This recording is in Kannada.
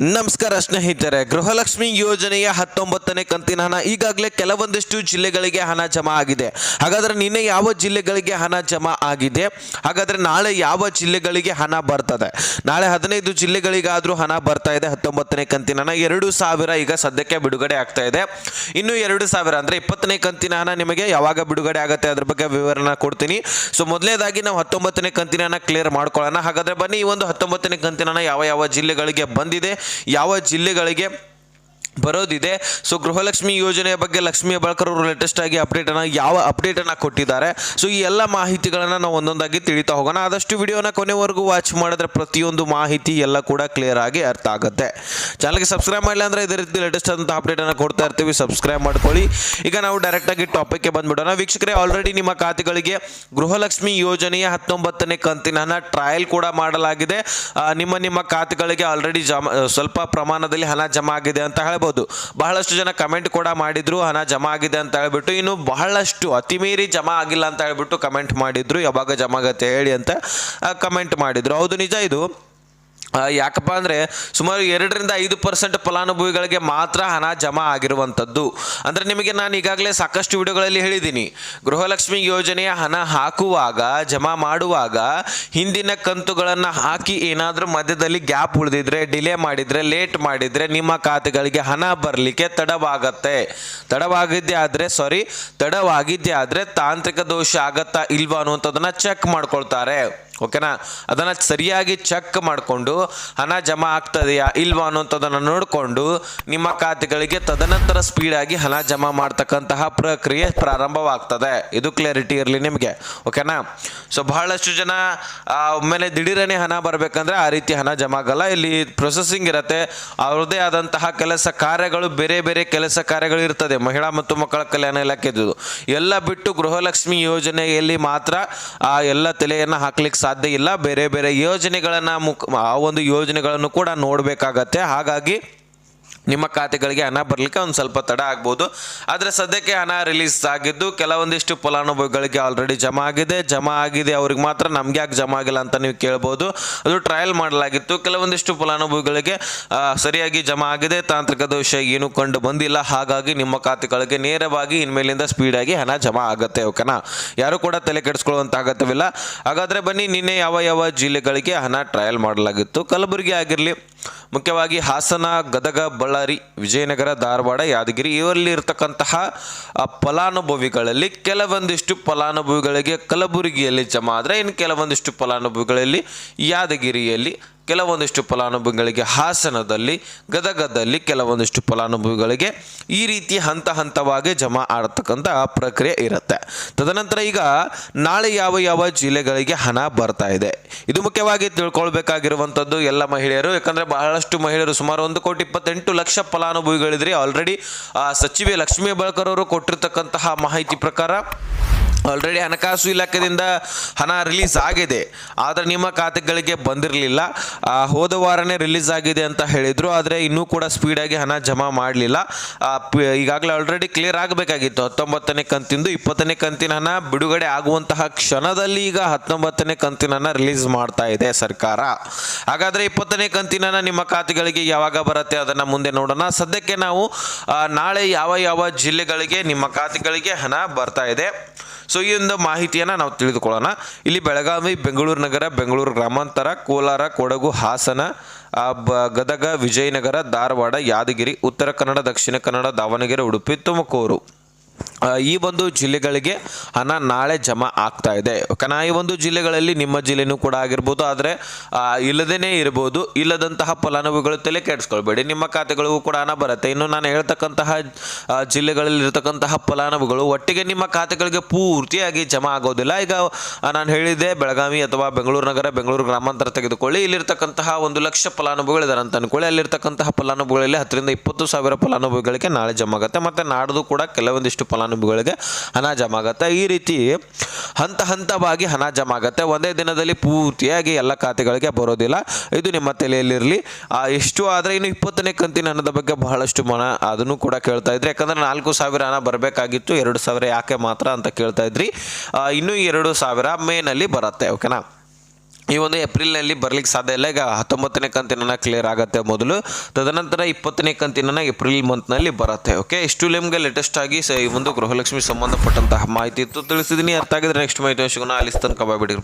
ನಮಸ್ಕಾರ ಸ್ನೇಹಿತರೆ, ಗೃಹಲಕ್ಷ್ಮಿ ಯೋಜನೆಯ ಹತ್ತೊಂಬತ್ತನೇ ಕಂತಿನ ಹಣ ಈಗಾಗಲೇ ಕೆಲವೊಂದಿಷ್ಟು ಜಿಲ್ಲೆಗಳಿಗೆ ಹಣ ಜಮಾ ಆಗಿದೆ. ಹಾಗಾದರೆ ನಿನ್ನೆ ಯಾವ ಜಿಲ್ಲೆಗಳಿಗೆ ಹಣ ಜಮಾ ಆಗಿದೆ? ಹಾಗಾದರೆ ನಾಳೆ ಯಾವ ಜಿಲ್ಲೆಗಳಿಗೆ ಹಣ ಬರ್ತದೆ? ನಾಳೆ ಹದಿನೈದು ಜಿಲ್ಲೆಗಳಿಗಾದರೂ ಹಣ ಬರ್ತಾ ಇದೆ, ಹತ್ತೊಂಬತ್ತನೇ ಕಂತಿನ ಹಣ. ಎರಡು ಸಾವಿರ ಈಗ ಸದ್ಯಕ್ಕೆ ಬಿಡುಗಡೆ ಆಗ್ತಾ ಇದೆ. ಇನ್ನು ಎರಡು ಸಾವಿರ ಅಂದರೆ ಇಪ್ಪತ್ತನೇ ಕಂತಿನ ಹಣ ನಿಮಗೆ ಯಾವಾಗ ಬಿಡುಗಡೆ ಆಗುತ್ತೆ ಅದ್ರ ಬಗ್ಗೆ ವಿವರಣ ಕೊಡ್ತೀನಿ. ಸೊ ಮೊದಲನೇದಾಗಿ ನಾವು ಹತ್ತೊಂಬತ್ತನೇ ಕಂತಿನ ಹಣ ಕ್ಲಿಯರ್ ಮಾಡ್ಕೊಳ್ಳೋಣ. ಹಾಗಾದರೆ ಬನ್ನಿ, ಈ ಒಂದು ಹತ್ತೊಂಬತ್ತನೇ ಕಂತಿನ ಹಣ ಯಾವ ಯಾವ ಜಿಲ್ಲೆಗಳಿಗೆ ಬಂದಿದೆ? ಯಾವ ಜಿಲ್ಲೆಗಳಿಗೆ ಬರೋದಿದೆ. ಸೊ ಗೃಹಲಕ್ಷ್ಮಿ ಯೋಜನೆಯ ಬಗ್ಗೆ ಲಕ್ಷ್ಮಿ ಹೆಬ್ಬಾಳ್ಕರ್ ಅವರು ಲೇಟೆಸ್ಟ್ ಆಗಿ ಅಪ್ಡೇಟ್ ಅನ್ನ, ಯಾವ ಅಪ್ಡೇಟ್ ಅನ್ನ ಕೊಟ್ಟಿದ್ದಾರೆ. ಸೊ ಈ ಎಲ್ಲ ಮಾಹಿತಿಗಳನ್ನ ನಾವು ಒಂದೊಂದಾಗಿ ತಿಳಿತಾ ಹೋಗೋಣ. ಆದಷ್ಟು ವಿಡಿಯೋನ ಕೊನೆವರೆಗೂ ವಾಚ್ ಮಾಡಿದ್ರೆ ಪ್ರತಿಯೊಂದು ಮಾಹಿತಿ ಎಲ್ಲ ಕೂಡ ಕ್ಲಿಯರ್ ಆಗಿ ಅರ್ಥ ಆಗುತ್ತೆ. ಚಾನಲ್ಗೆ ಸಬ್ಸ್ಕ್ರೈಬ್ ಮಾಡಿಲ್ಲ ಅಂದ್ರೆ ಇದೇ ರೀತಿ ಲೇಟೆಸ್ಟ್ ಅಂತ ಅಪ್ಡೇಟ್ ಅನ್ನ ಕೊಡ್ತಾ ಇರ್ತೀವಿ. ಸಬ್ಸ್ಕ್ರೈಬ್ ಮಾಡ್ಕೊಳ್ಳಿ. ಈಗ ನಾವು ಡೈರೆಕ್ಟ್ ಆಗಿ ಟಾಪಿಕ್ಗೆ ಬಂದ್ಬಿಡೋಣ. ವೀಕ್ಷಕರೇ ಆಲ್ರೆಡಿ ನಿಮ್ಮ ಖಾತೆಗಳಿಗೆ ಗೃಹಲಕ್ಷ್ಮಿ ಯೋಜನೆಯ ಹತ್ತೊಂಬತ್ತನೇ ಕಂತಿನ ಟ್ರಯಲ್ ಕೂಡ ಮಾಡಲಾಗಿದೆ. ನಿಮ್ಮ ನಿಮ್ಮ ಖಾತೆಗಳಿಗೆ ಆಲ್ರೆಡಿ ಜಮಾ, ಸ್ವಲ್ಪ ಪ್ರಮಾಣದಲ್ಲಿ ಹಣ ಜಮಾ ಆಗಿದೆ ಅಂತ ಹೇಳ್ಬೋದು. ಬಹಳಷ್ಟು ಜನ ಕಮೆಂಟ್ ಕೂಡ ಮಾಡಿದ್ರು, ಹಣ ಜಮಾ ಆಗಿದೆ ಅಂತ ಹೇಳ್ಬಿಟ್ಟು, ಇನ್ನು ಬಹಳಷ್ಟು ಅತಿಮೀರಿ ಜಮಾ ಆಗಿಲ್ಲ ಅಂತ ಹೇಳ್ಬಿಟ್ಟು ಕಮೆಂಟ್ ಮಾಡಿದ್ರು. ಯಾವಾಗ ಜಮಾ ಆಗತ್ತೆ ಹೇಳಿ ಅಂತ ಕಮೆಂಟ್ ಮಾಡಿದ್ರು. ಹೌದು, ನಿಜ ಇದು. ಯಾಕಪ್ಪ ಅಂದರೆ ಸುಮಾರು ಎರಡರಿಂದ ಐದು ಪರ್ಸೆಂಟ್ ಫಲಾನುಭವಿಗಳಿಗೆ ಮಾತ್ರ ಹಣ ಜಮಾ ಆಗಿರುವಂಥದ್ದು. ಅಂದರೆ ನಿಮಗೆ ನಾನು ಈಗಾಗಲೇ ಸಾಕಷ್ಟು ವಿಡಿಯೋಗಳಲ್ಲಿ ಹೇಳಿದ್ದೀನಿ. ಗೃಹಲಕ್ಷ್ಮಿ ಯೋಜನೆಯ ಹಣ ಹಾಕುವಾಗ, ಜಮಾ ಮಾಡುವಾಗ ಹಿಂದಿನ ಕಂತುಗಳನ್ನು ಹಾಕಿ ಏನಾದರೂ ಮಧ್ಯದಲ್ಲಿ ಗ್ಯಾಪ್ ಉಳಿದಿದ್ರೆ, ಡಿಲೇ ಮಾಡಿದರೆ, ಲೇಟ್ ಮಾಡಿದರೆ ನಿಮ್ಮ ಖಾತೆಗಳಿಗೆ ಹಣ ಬರಲಿಕ್ಕೆ ತಡವಾಗತ್ತೆ. ತಡವಾಗಿದ್ದೇ ಆದರೆ ಸಾರಿ ತಡವಾಗಿದ್ದೇ ಆದರೆ ತಾಂತ್ರಿಕ ದೋಷ ಆಗತ್ತಾ ಇಲ್ವಾ ಅನ್ನುವಂಥದ್ದನ್ನು ಚೆಕ್ ಮಾಡ್ಕೊಳ್ತಾರೆ. ಓಕೆನಾ? ಅದನ್ನು ಸರಿಯಾಗಿ ಚೆಕ್ ಮಾಡಿಕೊಂಡು, ಹಣ ಜಮಾ ಆಗ್ತದೆಯಾ ಇಲ್ವಾ ಅನ್ನೋಂಥದ್ದನ್ನು ನೋಡಿಕೊಂಡು, ನಿಮ್ಮ ಖಾತೆಗಳಿಗೆ ತದನಂತರ ಸ್ಪೀಡಾಗಿ ಹಣ ಜಮಾ ಮಾಡ್ತಕ್ಕಂತಹ ಪ್ರಕ್ರಿಯೆ ಪ್ರಾರಂಭವಾಗ್ತದೆ. ಇದು ಕ್ಲಾರಿಟಿ ಇರಲಿ ನಿಮಗೆ, ಓಕೆನಾ? ಸೊ ಬಹಳಷ್ಟು ಜನ ಒಮ್ಮೆಲೆ ದಿಢೀರನೆ ಹಣ ಬರಬೇಕಂದ್ರೆ ಆ ರೀತಿ ಹಣ ಜಮಾ ಆಗಲ್ಲ. ಇಲ್ಲಿ ಪ್ರೊಸೆಸಿಂಗ್ ಇರುತ್ತೆ. ಅವ್ರದ್ದೇ ಆದಂತಹ ಕೆಲಸ ಕಾರ್ಯಗಳು, ಬೇರೆ ಬೇರೆ ಕೆಲಸ ಕಾರ್ಯಗಳು ಇರ್ತದೆ. ಮಹಿಳಾ ಮತ್ತು ಮಕ್ಕಳ ಕಲ್ಯಾಣ ಇಲಾಖೆದು. ಎಲ್ಲ ಬಿಟ್ಟು ಗೃಹಲಕ್ಷ್ಮಿ ಯೋಜನೆಯಲ್ಲಿ ಮಾತ್ರ, ಆ, ಎಲ್ಲ ತಲೆಯನ್ನು ಹಾಕ್ಲಿಕ್ಕೆ ಸಾಧ್ಯ ಇಲ್ಲ. ಬೇರೆ ಬೇರೆ ಯೋಜನೆಗಳನ್ನು ಮುಖ ಆ ಒಂದು ಯೋಜನೆಗಳನ್ನು ಕೂಡ ನೋಡಬೇಕಾಗತ್ತೆ. ಹಾಗಾಗಿ ನಿಮ್ಮ ಖಾತೆಗಳಿಗೆ ಹಣ ಬರಲಿಕ್ಕೆ ಒಂದು ಸ್ವಲ್ಪ ತಡ ಆಗ್ಬೋದು. ಆದರೆ ಸದ್ಯಕ್ಕೆ ಹಣ ರಿಲೀಸ್ ಆಗಿದ್ದು ಕೆಲವೊಂದಿಷ್ಟು ಫಲಾನುಭವಿಗಳಿಗೆ ಆಲ್ರೆಡಿ ಜಮಾ ಆಗಿದೆ. ಜಮಾ ಆಗಿದೆ ಅವ್ರಿಗೆ ಮಾತ್ರ ನಮ್ಗೆ ಯಾಕೆ ಜಮಾ ಆಗಿಲ್ಲ ಅಂತ ನೀವು ಕೇಳ್ಬೋದು. ಅದು ಟ್ರಯಲ್ ಮಾಡಲಾಗಿತ್ತು. ಕೆಲವೊಂದಿಷ್ಟು ಫಲಾನುಭವಿಗಳಿಗೆ ಸರಿಯಾಗಿ ಜಮಾ ಆಗಿದೆ. ತಾಂತ್ರಿಕ ದೋಷ ಏನು ಕಂಡು ಬಂದಿಲ್ಲ. ಹಾಗಾಗಿ ನಿಮ್ಮ ಖಾತೆಗಳಿಗೆ ನೇರವಾಗಿ ಇನ್ಮೇಲಿಂದ ಸ್ಪೀಡಾಗಿ ಹಣ ಜಮಾ ಆಗುತ್ತೆ ಓಕೆನಾ ಯಾರು ಕೂಡ ತಲೆ ಕೆಡಿಸ್ಕೊಳ್ಳುವಂಥ ಅಗತ್ಯವಿಲ್ಲ. ಹಾಗಾದರೆ ಬನ್ನಿ, ನಿನ್ನೆ ಯಾವ ಯಾವ ಜಿಲ್ಲೆಗಳಿಗೆ ಹಣ ಟ್ರಯಲ್ ಮಾಡಲಾಗಿತ್ತು? ಕಲಬುರಗಿ ಆಗಿರಲಿ ಮುಖ್ಯವಾಗಿ ಹಾಸನ, ಗದಗ, ಬಳ್ಳಾರಿ, ವಿಜಯನಗರ, ಧಾರವಾಡ, ಯಾದಗಿರಿ ಇವರಲ್ಲಿ ಇರತಕ್ಕಂತಹ ಫಲಾನುಭವಿಗಳಲ್ಲಿ ಕೆಲವೊಂದಿಷ್ಟು ಫಲಾನುಭವಿಗಳಿಗೆ ಕಲಬುರಗಿಯಲ್ಲಿ ಜಮಾ ಆದರೆ ಇನ್ನು ಕೆಲವೊಂದಿಷ್ಟು ಫಲಾನುಭವಿಗಳಲ್ಲಿ ಯಾದಗಿರಿಯಲ್ಲಿ ಕೆಲವೊಂದಿಷ್ಟು ಫಲಾನುಭವಿಗಳಿಗೆ ಹಾಸನದಲ್ಲಿ, ಗದಗದಲ್ಲಿ ಕೆಲವೊಂದಿಷ್ಟು ಫಲಾನುಭವಿಗಳಿಗೆ ಈ ರೀತಿ ಹಂತ ಹಂತವಾಗಿ ಜಮಾ ಆಡತಕ್ಕಂಥ ಪ್ರಕ್ರಿಯೆ ಇರುತ್ತೆ. ತದನಂತರ ಈಗ ನಾಳೆ ಯಾವ ಯಾವ ಜಿಲ್ಲೆಗಳಿಗೆ ಹಣ ಬರ್ತಾ ಇದೆ. ಇದು ಮುಖ್ಯವಾಗಿ ತಿಳ್ಕೊಳ್ಬೇಕಾಗಿರುವಂಥದ್ದು ಎಲ್ಲ ಮಹಿಳೆಯರು, ಯಾಕಂದರೆ ಬಹಳಷ್ಟು ಮಹಿಳೆಯರು ಸುಮಾರು ಒಂದು ಕೋಟಿ ಇಪ್ಪತ್ತೆಂಟು ಲಕ್ಷ ಫಲಾನುಭವಿಗಳಿದ್ರೆ. ಆಲ್ರೆಡಿ ಸಚಿವೆ ಲಕ್ಷ್ಮೀ ಬಳಕರ್ ಅವರು ಕೊಟ್ಟಿರ್ತಕ್ಕಂತಹ ಮಾಹಿತಿ ಪ್ರಕಾರ ಆಲ್ರೆಡಿ ಹಣಕಾಸು ಇಲಾಖೆಯಿಂದ ಹಣ ರಿಲೀಸ್ ಆಗಿದೆ. ಆದರೆ ನಿಮ್ಮ ಖಾತೆಗಳಿಗೆ ಬಂದಿರಲಿಲ್ಲ. ಹೋದ ವಾರನೇ ರಿಲೀಸ್ ಆಗಿದೆ ಅಂತ ಹೇಳಿದರು. ಆದರೆ ಇನ್ನೂ ಕೂಡ ಸ್ಪೀಡಾಗಿ ಹಣ ಜಮಾ ಮಾಡಲಿಲ್ಲ. ಈಗಾಗಲೇ ಆಲ್ರೆಡಿ ಕ್ಲಿಯರ್ ಆಗಬೇಕಾಗಿತ್ತು. ಹತ್ತೊಂಬತ್ತನೇ ಕಂತಿಂದು ಇಪ್ಪತ್ತನೇ ಕಂತಿನ ಹಣ ಬಿಡುಗಡೆ ಆಗುವಂತಹ ಕ್ಷಣದಲ್ಲಿ ಈಗ ಹತ್ತೊಂಬತ್ತನೇ ಕಂತಿನ ಹಣ ರಿಲೀಸ್ ಮಾಡ್ತಾ ಇದೆ ಸರ್ಕಾರ. ಹಾಗಾದರೆ ಇಪ್ಪತ್ತನೇ ಕಂತಿನ ಹಣ ನಿಮ್ಮ ಖಾತೆಗಳಿಗೆ ಯಾವಾಗ ಬರುತ್ತೆ ಅದನ್ನು ಮುಂದೆ ನೋಡೋಣ. ಸದ್ಯಕ್ಕೆ ನಾವು ನಾಳೆ ಯಾವ ಯಾವ ಜಿಲ್ಲೆಗಳಿಗೆ ನಿಮ್ಮ ಖಾತೆಗಳಿಗೆ ಹಣ ಬರ್ತಾ ಇದೆ. ಸೊ ಈ ಒಂದು ಮಾಹಿತಿಯನ್ನು ನಾವು ತಿಳಿದುಕೊಳ್ಳೋಣ. ಇಲ್ಲಿ ಬೆಳಗಾವಿ, ಬೆಂಗಳೂರು ನಗರ, ಬೆಂಗಳೂರು ಗ್ರಾಮಾಂತರ, ಕೋಲಾರ, ಕೊಡಗು, ಹಾಸನ ಗದಗ, ವಿಜಯನಗರ, ಧಾರವಾಡ, ಯಾದಗಿರಿ, ಉತ್ತರ ಕನ್ನಡ, ದಕ್ಷಿಣ ಕನ್ನಡ, ದಾವಣಗೆರೆ, ಉಡುಪಿ, ತುಮಕೂರು. ಈ ಒಂದು ಜಿಲ್ಲೆಗಳಿಗೆ ಹಣ ನಾಳೆ ಜಮಾ ಆಗ್ತಾ ಇದೆ. ಓಕೆನಾ? ಈ ಒಂದು ಜಿಲ್ಲೆಗಳಲ್ಲಿ ನಿಮ್ಮ ಜಿಲ್ಲೆನೂ ಕೂಡ ಆಗಿರ್ಬೋದು, ಆದರೆ ಇಲ್ಲದೇ ಇರ್ಬೋದು, ಇಲ್ಲದಂತಹ ಫಲಾನುಭವಿಗಳು ತಲೆ ಕೆಡಿಸ್ಕೊಳ್ಬೇಡಿ. ನಿಮ್ಮ ಖಾತೆಗಳಿಗೂ ಕೂಡ ಹಣ ಬರುತ್ತೆ. ಇನ್ನು ನಾನು ಹೇಳ್ತಕ್ಕಂತಹ ಜಿಲ್ಲೆಗಳಲ್ಲಿರ್ತಕ್ಕಂತಹ ಫಲಾನುಭವಿಗಳು ಒಟ್ಟಿಗೆ ನಿಮ್ಮ ಖಾತೆಗಳಿಗೆ ಪೂರ್ತಿಯಾಗಿ ಜಮಾ ಆಗೋದಿಲ್ಲ. ಈಗ ನಾನು ಹೇಳಿದೆ ಬೆಳಗಾವಿ ಅಥವಾ ಬೆಂಗಳೂರು ನಗರ, ಬೆಂಗಳೂರು ಗ್ರಾಮಾಂತರ ತೆಗೆದುಕೊಳ್ಳಿ. ಇಲ್ಲಿರ್ತಕ್ಕಂತಹ ಒಂದು ಲಕ್ಷ ಫಲಾನುಭವಿಗಳು ಇದ್ದಾರೆ ಅಂತ ಅನ್ಕೊಳ್ಳಿ. ಅಲ್ಲಿರ್ತಕ್ಕಂತಹ ಫಲಾನುಭವಿಗಳಲ್ಲಿ ಹತ್ತರಿಂದ ಇಪ್ಪತ್ತು ಸಾವಿರ ಫಲಾನುಭವಿಗಳಿಗೆ ನಾಳೆ ಜಮಾ ಆಗುತ್ತೆ. ಮತ್ತು ನಾಡ್ದು ಕೂಡ ಕೆಲವೊಂದಿಷ್ಟು ಫಲಾನುಭವಿಗಳಿಗೆ ಹಣ ಜಮಾ ಆಗುತ್ತೆ ಈ ರೀತಿ ಹಂತ ಹಂತವಾಗಿ ಹಣ ಜಮಾ ಆಗುತ್ತೆ ಒಂದೇ ದಿನದಲ್ಲಿ ಪೂರ್ತಿಯಾಗಿ ಎಲ್ಲ ಖಾತೆಗಳಿಗೆ ಬರೋದಿಲ್ಲ. ಇದು ನಿಮ್ಮ ತಲೆಯಲ್ಲಿರಲಿ. ಎಷ್ಟು ಆದರೆ ಇನ್ನು ಇಪ್ಪತ್ತನೇ ಕಂತಿನ ಹಣದ ಬಗ್ಗೆ ಬಹಳಷ್ಟು ಮನ ಅದನ್ನು ಕೂಡ ಕೇಳ್ತಾ ಇದ್ರಿ. ಯಾಕಂದ್ರೆ ನಾಲ್ಕು ಸಾವಿರ ಹಣ ಬರಬೇಕಾಗಿತ್ತು. ಎರಡು ಸಾವಿರ ಯಾಕೆ ಮಾತ್ರ ಅಂತ ಕೇಳ್ತಾ ಇದ್ರಿ. ಇನ್ನೂ ಎರಡು ಸಾವಿರ ಮೇನಲ್ಲಿ ಬರುತ್ತೆ. ಓಕೆನಾ? ಈ ಒಂದು ಏಪ್ರಿಲ್ನಲ್ಲಿ ಬರ್ಲಿಕ್ಕೆ ಸಾಧ್ಯ ಇಲ್ಲ. ಈಗ ಹತ್ತೊಂಬತ್ತನೇ ಕಂತಿನ ಕ್ಲಿಯರ್ ಆಗುತ್ತೆ ಮೊದಲು. ತದನಂತರ ಇಪ್ಪತ್ತನೇ ಕಂತಿನ ಏಪ್ರಿಲ್ ಮಂತ್ನಲ್ಲಿ ಬರುತ್ತೆ. ಓಕೆ ಇಷ್ಟು ನಿಮಗೆ ಲೇಟೆಸ್ಟ್ ಆಗಿ ಈ ಒಂದು ಗೃಹಲಕ್ಷ್ಮಿ ಸಂಬಂಧಪಟ್ಟಂತಹ ಮಾಹಿತಿ ಇತ್ತು. ತಿಳಿಸಿದ್ದೀನಿ ಅರ್ಥ ಆಗಿದ್ರೆ ನೆಕ್ಸ್ಟ್ ಮಾಹಿತಿ ಅಲ್ಲಿ ತನಕ ಬಾಯ್ ಬಿಡಿ.